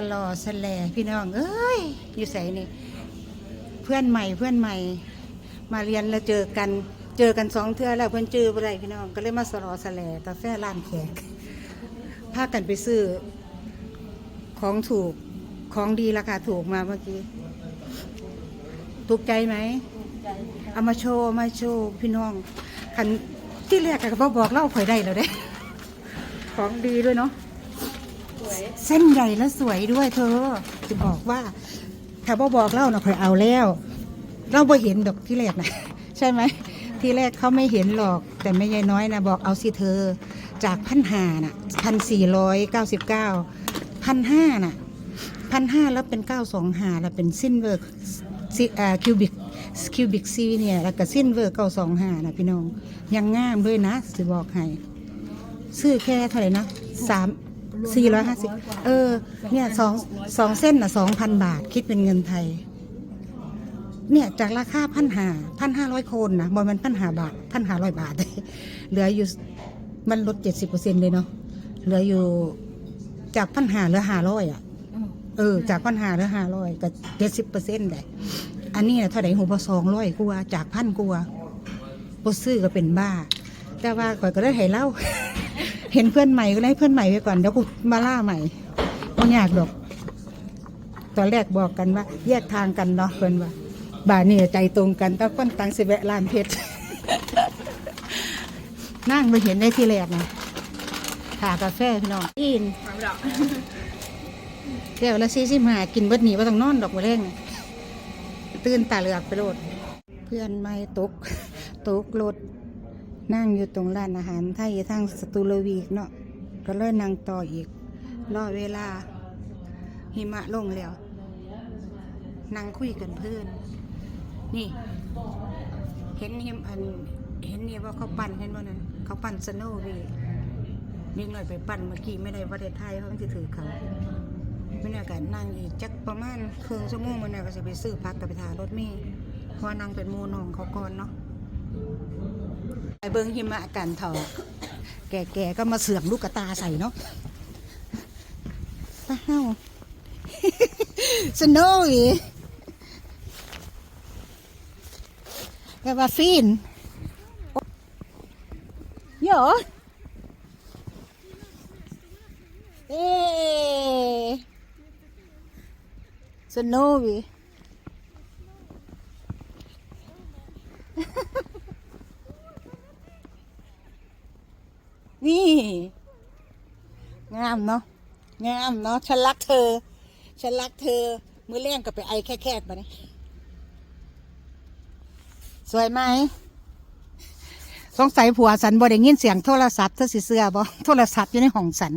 ตลอดสแลพี่น้อง เอ้ย อยู่ใส่นี่ เพื่อนใหม่เพื่อนใหม่ มาเรียนแล้วเจอกัน เจอกันสองเทื่อแล้วเพื่อนเจออะไรพี่น้อง ก็เลยมาสลอสแลกาแฟร้านแขกพากันไปซื้อ ของถูกของดีราคาถูกมาเมื่อกี้ถูกใจไหมเอามาโชว์เอามาโชว์พี่น้องคันที่แรกก็บบอกเล่าข่อยได้แล้วเด้ ของดีด้วยเนาะ เส้นใหญ่และสวยด้วยเธอ จะบอกว่า ถ้าบอบอกเล่านะข่อยเอาแล้ว เราบ่เห็นดอกที่แรกนะใช่ไหม ที่แรกเขาไม่เห็นหรอก แต่ไม่ยายน้อยนะบอกเอาสิเธอ จากพันหาน่ะพันสี่ร้อยเก้าสิบเก้าพันห้าน่ะพันห้าแล้วเป็นเก้าสองหาแล้วเป็นซินเวอร์ซิอ่าคิวบิกคิวบิกซีเนี่ยแล้วก็ซินเวอร์เก้าสองหานะพี่น้อง ยังงามด้วยนะสิบอกให้ ซื้อแค่เท่าไหร่นะสาม สี่ร้อยห้าสิบเออ เนี่ยสองสองเส้นน่ะสองพันบาทคิดเป็นเงินไทย เนี่ยจากราคาพันหาพันห้าร้อยคนนะบอลมันพันหาบาทพันหาร้อยบาท เหลืออยู่มันลดเจ็ดสิบเปอร์เซ็นต์เลยเนาะเหลืออยู่จากพันหาเหลือห้าร้อยอะเออ จากพันหาเหลือห้าร้อยก็เจ็ดสิบเปอร์เซ็นต์เลยอันนี้นะเท่าไหร่หัวสองร้อยกว่าจากพันกว่าบซื้อก็เป็นบ้า แต่ว่าก่อยก็ได้ให้เล่า เห็นเพื่อนใหม่ก็ได้เพื่อนใหม่ไปก่อนเดี๋ยวกูมาล่าใหม่ไม่ยากดอก ตอนแรกบอกกันว่า แยกทางกันเนาะเพื่อนว่าบ่านี่ใจตรงกันต้องก้นตังสิแวะลานเพชรนั่งไปเห็นได้ที่แรกนะขากาแฟพี่น้องอินเที่ยวละสี่สิบห้ากินเบิดหนีว่าต้องนอนดอกมะเร่งตื่นตาเหลือกไปโลด เพื่อนไม่ตก ตกรถ นั่งอยู่ตรงร้านอาหารไทยทางสตูลวีกเนาะก็เลยนั่งต่ออีก รอเวลา หิมะลงแล้ว นั่งคุยกันเพื่อน นี่ เห็นเห็นอัน เห็นนี่ว่าเขาปั่นเห็นว่านั้น เขาปั่นสโนว์วีนิดหน่อยไปปั่นเมื่อกี้ไม่ได้ประเทศไทยเพราะมันจะถือเขาไม่น่ากันนั่งอีกจักประมาณครึ่งชั่วโมงมันน่าก็จะไปซื้อพักกับไปทารถเมล์เพราะว่านั่งเป็นมูนองเขาก่อนเนาะ เบิงหิมะกันเถอะแก่ๆก็มาเสื่อมลูกกระตาใส่เนาะป้าวสโนว์แกว่าฟินโยอะเอ๊สโนว์ นี่ งามเนาะ งามเนาะฉันรักเธอ ฉันรักเธอ มือเลี้ยงกับไปไอแค่แค่มาเนี่ยสวยไหมสงสัยผัวสันบ่ได้ยินเสียงโทรศัพท์เธอสิเสื้อบ่โทรศัพท์อยู่ในห้องสัน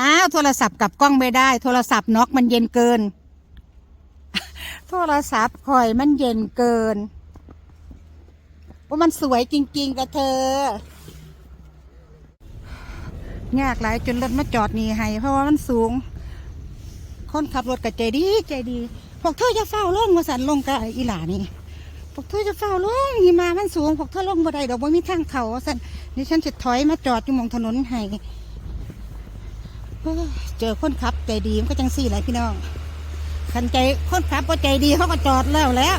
อ้าวโทรศัพท์กับกล้องไม่ได้ โทรศัพท์น็อกมันเย็นเกิน โทรศัพท์คอยมันเย็นเกินว่ามันสวยจริง ๆกับเธอ ยากหลายจนรถมาจอดนี่ให้เพราะว่ามันสูง คนขับรถก็ใจดีใจดีพวกเธอจะเฝ้าลงมาสันลงกับอีหลานี่พวกเธอจะเฝ้าลงหิมามันสูงพวกเธอลงบ่ได้ดอกบ่มีทางเขาสันนี่ฉันจะถอยมาจอดอยู่มองถนนให้เจอคนขับใจดีมันก็จังสี่แหละพี่น้องคันใจคนขับก็ใจดีเขาก็จอดแล้วแล้ว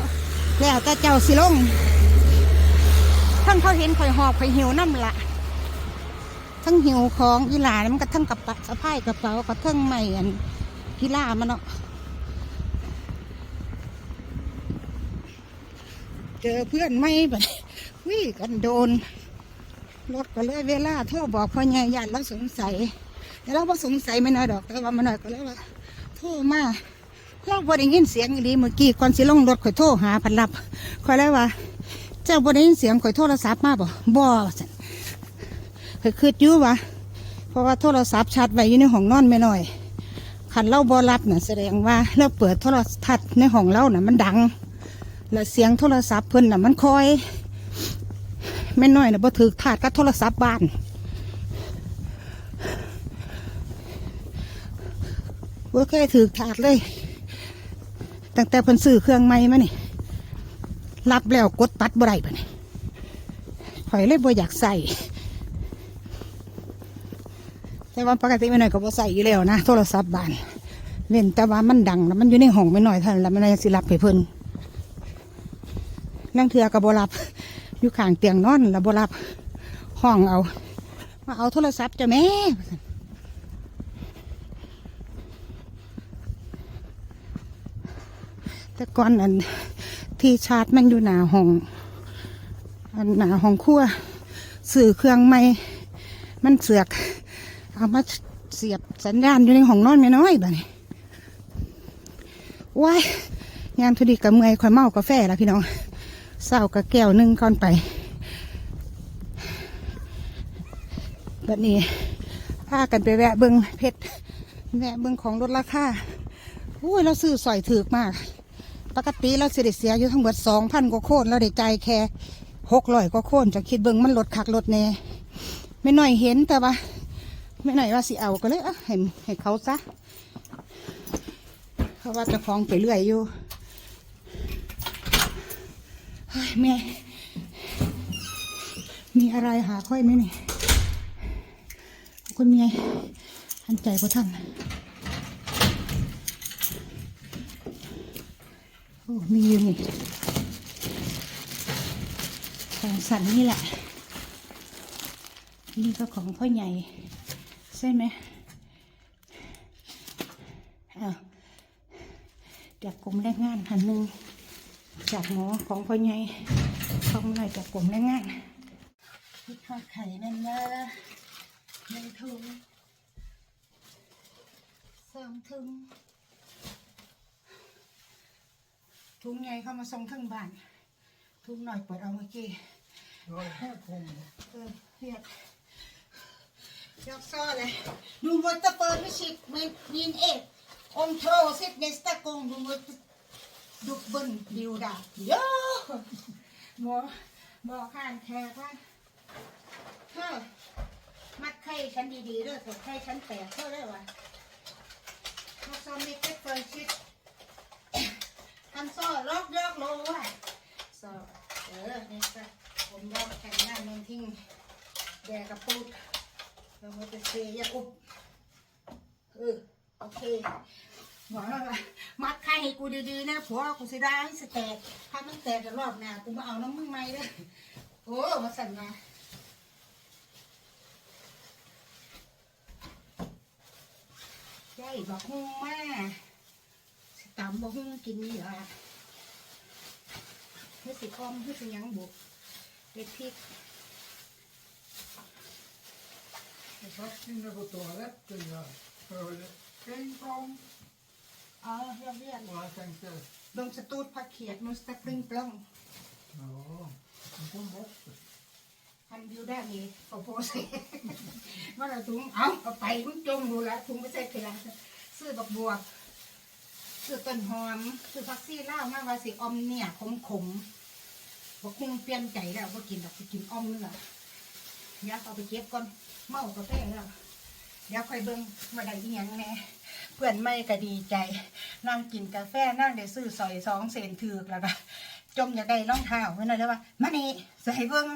แล้วแต่เจ้าสิลงทั้งเขาเห็นข่อยหอบข่อยหิวน้ำละ ทั้งหิวของอีหลาเนี่ยมันก็ทั้งกระเป๋าสะพายกระเป๋าก็ทั้งไม่อันกีฬามันเนาะเจอเพื่อนไม่แบบวิ่กันโดนรถก็เลยเวลาโทรบอกพ่อใหญ่ญาติเราสงสัยแต่เราไ่สงสัยไม่น้อยดอกแต่ว่ามันน้อยก็เลยว่าโทรมาเราบ่ได้ยินเสียงอีหลีเมื่อกี้ก่อนสิลงรถข่อยโทรหาพันลับข่อยเลยว่า เจ้าบ่ได้ยินเสียงข่อยโทรศัพท์มาบ่บ่ สั่นเคยคืดอยู่วะเพราะว่าโทรศัพท์ชาร์จไว้อยู่ในห้องนอนไม่น้อยคันเล่าบอรับน่ะแสดงว่าเราเปิดโทรทัศน์ในห้องเราน่ะมันดัง แล้วเสียงโทรศัพท์เพิ่นน่ะมันคอยไม่น้อยน่ะบ่ถือถาดกับโทรศัพท์บ้านบ่เคยถือถาดเลย ตั้งแต่เพิ่นซื้อเครื่องใหม่มานี่ รับแล้วกดตัดบ่ได้ปะนี่ข่อยเลยบ่อยากใส่ แต่ว่าปกติไม่หน่อยก็บ่ใส่อยู่แล้วนะโทรศัพท์บ้านเว้นแต่ว่ามันดังแล้วมันอยู่ในห้องไม่น้อยเท่านั้นแล้วมันเลยสิรับไปเพิ่นนั่งเถือกับบรับอยู่ข้างเตียงนอนแล้วบรับห้องเอามาเอาโทรศัพท์จ้ะแม่แต่ก่อนอันที่ชาร์จมันอยู่หนาห้องอันหนาห้องครัวสื่อเครื่องไม่มันเสือก เอามาเสียบสัญญาณอยู่ในห้องนอนไม่น้อยแบบนี้ว้ายงานทุดีกับเมื่อยคอยเมากาแฟแล้วพี่น้องเศร้ากับแก้วหนึ่งก่อนไปแบบนี้พากันไปแวะเบิงเพชรแวะเบิงของลดราคาโอ้ยเราซื้อสอยถือมาก ปกติเราเสียเสียอยู่ทั้งหมดสองพันกว่าโคนเราได้ใจายแค่หกร้อยกว่าโคนจะคิดเบิงมันลดคักลดแน่ไม่น่อยเห็นแต่ว่า ไม่ไหนว่าสิเอาก็เลยอะให้ให้เขาซะเพราะว่าจะฟ้องไปเรื่อยอยู่เฮ้แม่มีอะไรหาค่อยไหมนี่คุณเมียหันใจกว่าท่านโอ้มีอยู่นี่ของสันนี่แหละ นี่ก็ของพ่อใหญ่ ใช่ไหมอ้าวจากกรมแรงงานหันหนึ่งจากหมอของพ่อใหญ่ของหน่อยจากกรมแรงงานพิทอดไข่นั่นนะในถุงสองถุงถุงใหญ่เข้ามาส่งทั้งบ้านถุงหน่อยเปิดเอาเมื่อกี้ Jag är här på mig. เออเรียกยกซ่อเลยดูมดตะเปิดไม่ชิดไม่ยินเอกองโทรสิบ เนสตะกงดูมดดุกบนดิวดาโย่หมอหมอข้านแขกว่าเฮ้อมัดไข่ฉันดีๆด้วยแต่ไข่ฉันแตกเท่าได้วะมาซ้อมมิกเปิดชิดทำซ่อล็อกยอกโลว่ะซ่อเออนี่ก็ผมยอกแข่งงานเมืองทิ้งแดกกระปุก เราไม่จะเสียาอุบเออโอเคบอกแล้วว่ามัดไข่ให้กูดีๆนะผัวกูสิได้ให้สแตกถ้ามันแตกจะรอบหน้ากูมาเอาน้ำมึงไหมเด้อโอ้มาสั่นมาใช่บอกฮุ้งมาสิตำบอกฮุ้งกินนี่เหรอให้สิคอมให้สิยังบุกเด็ดพริก Jag satt inne på toaletten jag hörde en gång อ๋อเรียบเรียบ och jag tänkte, ลงสตูดผักเขียดมันสตะปริงปล้อง ja, den kom bort. ทันอยู่ด้านนี้ขอโพสว่าเราถุงเอาเอาไปมึงจงดูแลถุงไม่ใช่เพียซื้อบักบวบซื้อต้นหอมซื้อผักซี่ล่าวมาว่าสิออมเนี่ยขมขมๆบอกคงเปลี่ยนใจแล้วบ่กินดอกไปกินออมเนื้อ เดี๋ยวเอาไปเก็บก่อนเมากาแฟแล้วเดี๋ยวค่อยเบิ่งมาได้อีหยังแน่เพื่อนไม่ก็ดีใจ นั่งกินกาแฟนั่งได้ซื้อซอยสองเซนถือกแล้วก็จมอยากได้รองเท้าเพื่อนเลยว่ามานี่ใส่เบิ่ง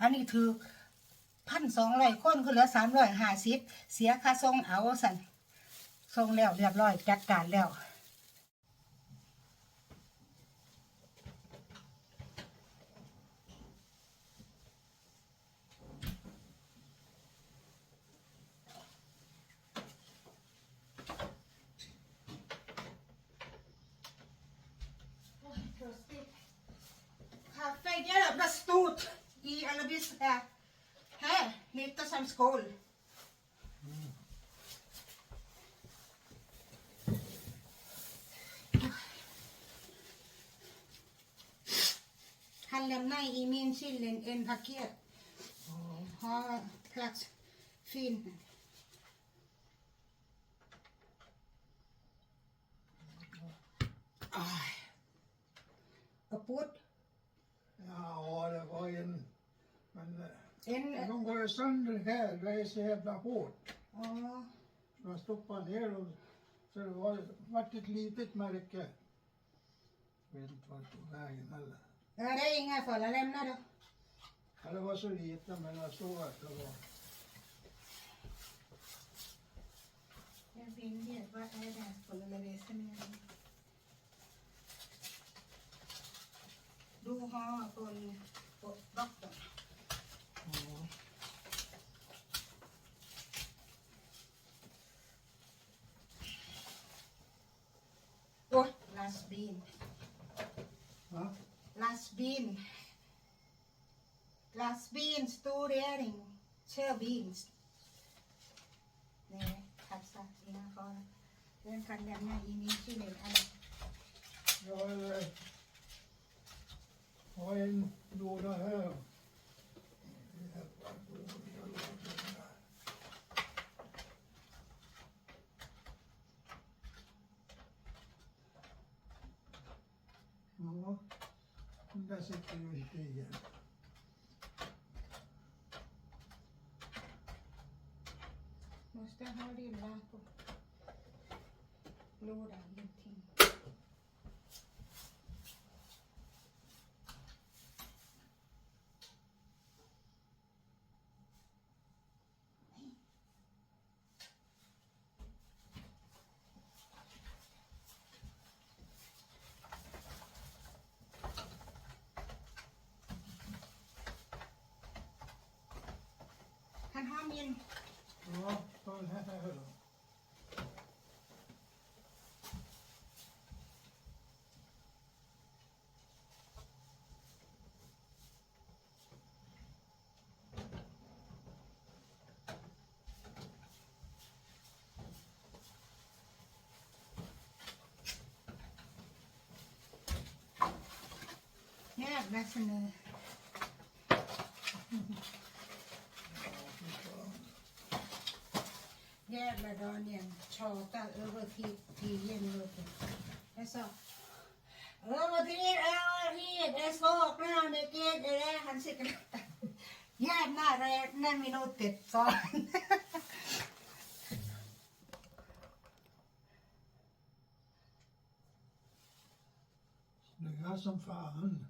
อันนี้ถือพันสองร้อยคนคือเหลือสามร้อยห้าสิบเสียค่าส่งเอาสันส่งแล้วเรียบร้อยจัดการแล้ว jävla stort i Alabis här. Här, lite som skål. Han lämnar i min chillen en paket. Har plats fin. Aj. Kaputt. Ja, det var en, men eh, En... de går ju sönder här, det är så jävla hårt. Ja. Så jag stoppade ner dem, så det var, vart ett litet märke. Jag vet inte vart det tog vägen heller. Ja, det är inga fall. Jag lämnar då. Ja, det var så litet, men jag såg att det var, Ja. vet vad är det för eller resten Du har från Lastbil. Lastbil, stor regering. Kör bil. Nej, kassa innanför. Den kan lämna in i kylen. Jag har, eh, har en låda här. Ja, 应该是只有一个颜 Han har min Ja, ta den här då. jävla snö. Jävla Daniel tjatar över till tiden. vet du. Jag sa övertid, övertid, det saknar mycket. Det är han säkert. Jävla räkna minuter, sa han. Snöar som fan.